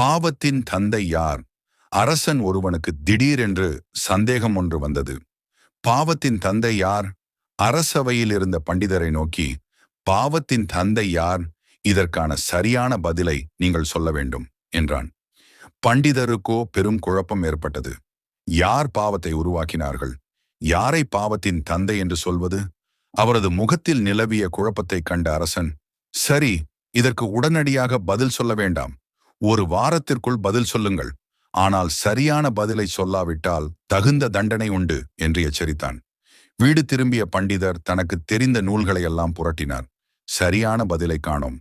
பாவத்தின் தந்தை யார்? அரசன் ஒருவனுக்கு திடீரென்று சந்தேகம் ஒன்று வந்தது. பாவத்தின் தந்தை யார்? அரசவையில் இருந்த பண்டிதரை நோக்கி பாவத்தின் தந்தை யார்? இதற்கான சரியான பதிலை நீங்கள் சொல்ல வேண்டும் என்றான். பண்டிதருக்கோ பெரும் குழப்பம் ஏற்பட்டது. யார் பாவத்தை உருவாக்கினார்கள்? யாரை பாவத்தின் தந்தை என்று சொல்வது? அவரது முகத்தில் நிலவிய குழப்பத்தைக் கண்ட அரசன் சரி இதற்கு உடனடியாக பதில் சொல்ல வேண்டாம். ஒரு வாரத்திற்குள் பதில் சொல்லுங்கள். ஆனால் சரியான பதிலை சொல்லாவிட்டால் தகுந்த தண்டனை உண்டு என்று எச்சரித்தான். வீடு திரும்பிய பண்டிதர் தனக்கு தெரிந்த நூல்களை எல்லாம் புரட்டினார். சரியான பதிலை காணோம்.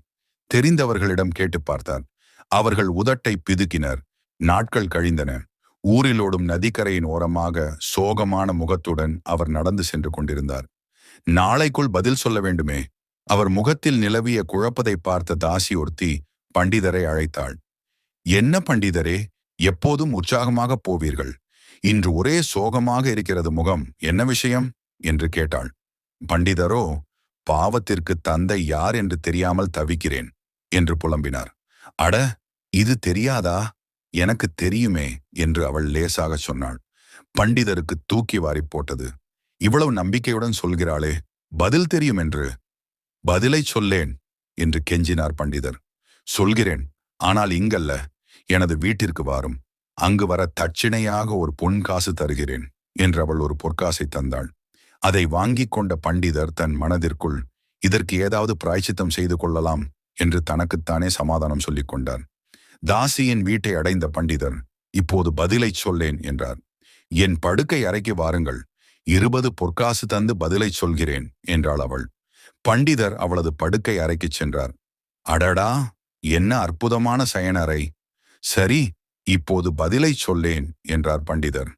தெரிந்தவர்களிடம் கேட்டு பார்த்தார். அவர்கள் உதட்டை பிதுக்கினர். நாட்கள் கழிந்தன. ஊரில் ஓடும் நதிக்கரையின் ஓரமாக சோகமான முகத்துடன் அவர் நடந்து சென்று கொண்டிருந்தார். நாளைக்குள் பதில் சொல்ல வேண்டுமே. அவர் முகத்தில் நிலவிய குழப்பதை பார்த்த தாசி ஒருத்தி பண்டிதரை அழைத்தாள். என்ன பண்டிதரே எப்போதும் உற்சாகமாக போவீர்கள். இன்று ஒரே சோகமாக இருக்கிறது முகம். என்ன விஷயம்? என்று கேட்டாள். பண்டிதரோ பாவத்திற்கு தந்தை யார் என்று தெரியாமல் தவிக்கிறேன் என்று புலம்பினார். அட இது தெரியாதா? எனக்கு தெரியுமே என்று அவள் லேசாக சொன்னாள். பண்டிதருக்கு தூக்கி வாரி போட்டது. இவ்வளவு நம்பிக்கையுடன் சொல்கிறாளே பதில் தெரியும் என்று பதிலை சொல்லேன் என்று கெஞ்சினார் பண்டிதர். சொல்கிறேன் ஆனால் இங்கல்ல எனது வீட்டிற்கு வாரும். அங்கு வர தட்சிணையாக ஒரு பொன் காசு தருகிறேன் என்று அவள் ஒரு பொற்காசை தந்தாள். அதை வாங்கிக் கொண்ட பண்டிதர் தன் மனதிற்குள் இதற்கு ஏதாவது பிராய்ச்சித்தம் செய்து கொள்ளலாம் என்று தனக்குத்தானே சமாதானம் சொல்லிக் கொண்டார். தாசியின் வீட்டை அடைந்த பண்டிதர் இப்போது பதிலைச் சொல்லேன் என்றார். என் படுக்கை அறைக்கு வாருங்கள். இருபது பொற்காசு தந்து பதிலைச் சொல்கிறேன் என்றாள் அவள். பண்டிதர் அவளது படுக்கை அறைக்குச் சென்றார். அடடா! என்ன அற்புதமான சயனறை சரி இப்போது பதிலைச் சொல்லேன் என்றார் பண்டிதர்.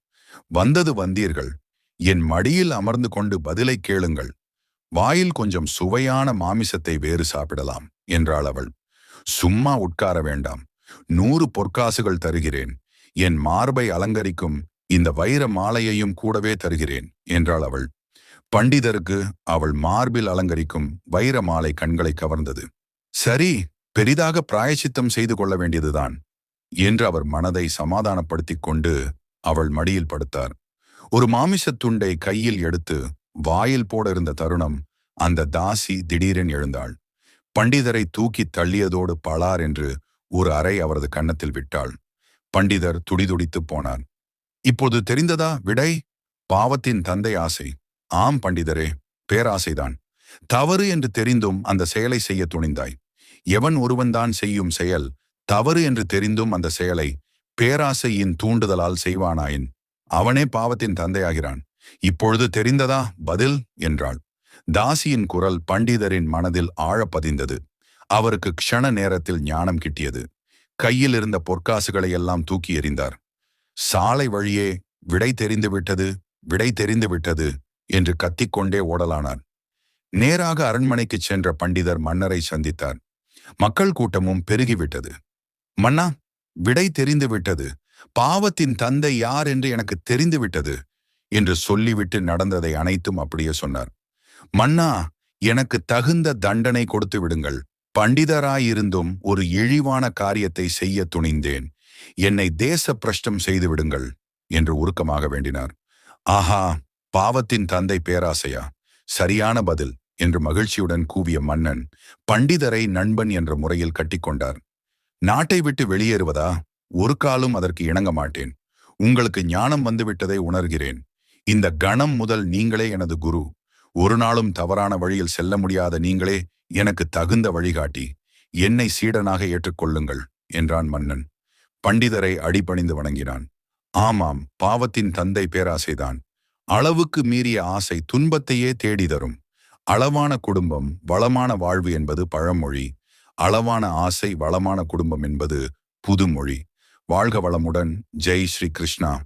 வந்தது வந்தீர்கள். என் மடியில் அமர்ந்து கொண்டு பதிலை கேளுங்கள். வாயில் கொஞ்சம் சுவையான மாமிசத்தை வேறு சாப்பிடலாம் என்றாள் அவள். சும்மா உட்கார வேண்டாம். நூறு பொற்காசுகள் தருகிறேன். என் மார்பை அலங்கரிக்கும் இந்த வைர மாலையையும் கூடவே தருகிறேன் என்றாள் அவள். பண்டிதருக்கு அவள் மார்பில் அலங்கரிக்கும் வைர மாலை கண்களை கவர்ந்தது. சரி பெரிதாக பிராயச்சித்தம் செய்து கொள்ள வேண்டியதுதான் என்று அவர் மனதை சமாதானப்படுத்திக் கொண்டு அவள் மடியில் படுத்தார். ஒரு மாமிசத் துண்டை கையில் எடுத்து வாயில் போட இருந்த தருணம் அந்த தாசி திடீரென் எழுந்தாள். பண்டிதரை தூக்கி தள்ளியதோடு பளார் என்று ஒரு அறை அவரது கன்னத்தில் விட்டாள். பண்டிதர் துடிதுடித்துப் போனார். இப்போது தெரிந்ததா விடை? பாவத்தின் தந்தை ஆசை. ஆம் பண்டிதரே பேராசைதான். தவறு என்று தெரிந்தும் அந்த செயலை செய்ய துணிந்தாய். எவன் ஒருவன்தான் செய்யும் செயல் தவறு என்று தெரிந்தும் அந்த செயலை பேராசையின் தூண்டுதலால் செய்வானாயின். அவனே பாவத்தின் தந்தையாகிறான். இப்பொழுது தெரிந்ததா? பதில் என்றாள். தாசியின் குரல் பண்டிதரின் மனதில் ஆழப்பதிந்தது அவருக்கு க்ஷண நேரத்தில் ஞானம் கிட்டியது. கையில் இருந்த பொற்காசுகளை எல்லாம் தூக்கி எறிந்தார். சாலை வழியே விடை தெரிந்து விட்டது விடை தெரிந்து விட்டது என்று கத்திக்கொண்டே ஓடலானார். நேராக அரண்மனைக்குச் சென்ற பண்டிதர் மன்னரை சந்தித்தார். மக்கள் கூட்டமும் பெருகிவிட்டது. மன்னா விடை தெரிந்துவிட்டது. பாவத்தின் தந்தை யார் என்று எனக்கு தெரிந்துவிட்டது என்று சொல்லிவிட்டு நடந்ததை அனைத்தும் அப்படியே சொன்னார். மன்னா எனக்கு தகுந்த தண்டனை கொடுத்து விடுங்கள். பண்டிதராயிருந்தும் ஒரு இழிவான காரியத்தை செய்ய துணிந்தேன். என்னை தேச பிரஷ்டம் செய்து விடுங்கள் என்று உருக்கமாக வேண்டினார். ஆஹா பாவத்தின் தந்தை பேராசையா? சரியான பதில். என்று மகிழ்ச்சியுடன் கூவிய மன்னன் பண்டிதரை நண்பன் என்ற முறையில் கட்டிக்கொண்டார். நாட்டை விட்டு வெளியேறுவதா? ஒரு காலும் அதற்கு இணங்க மாட்டேன். உங்களுக்கு ஞானம் வந்துவிட்டதை உணர்கிறேன். இந்த கணம் முதல் நீங்களே எனது குரு. ஒரு நாளும் தவறான வழியில் செல்ல முடியாத நீங்களே எனக்கு தகுந்த வழிகாட்டி. என்னை சீடனாக ஏற்றுக்கொள்ளுங்கள் என்றான் மன்னன். பண்டிதரை அடிபணிந்து வணங்கினான். ஆமாம் பாவத்தின் தந்தை பேராசைதான். அளவுக்கு மீறிய ஆசை துன்பத்தையே தேடி தரும் அளவான குடும்பம் வளமான வாழ்வு என்பது பழமொழி. அளவான ஆசை வளமான குடும்பம் என்பது புதுமொழி. வாழ்க வளமுடன். ஜெய் ஸ்ரீ கிருஷ்ணா.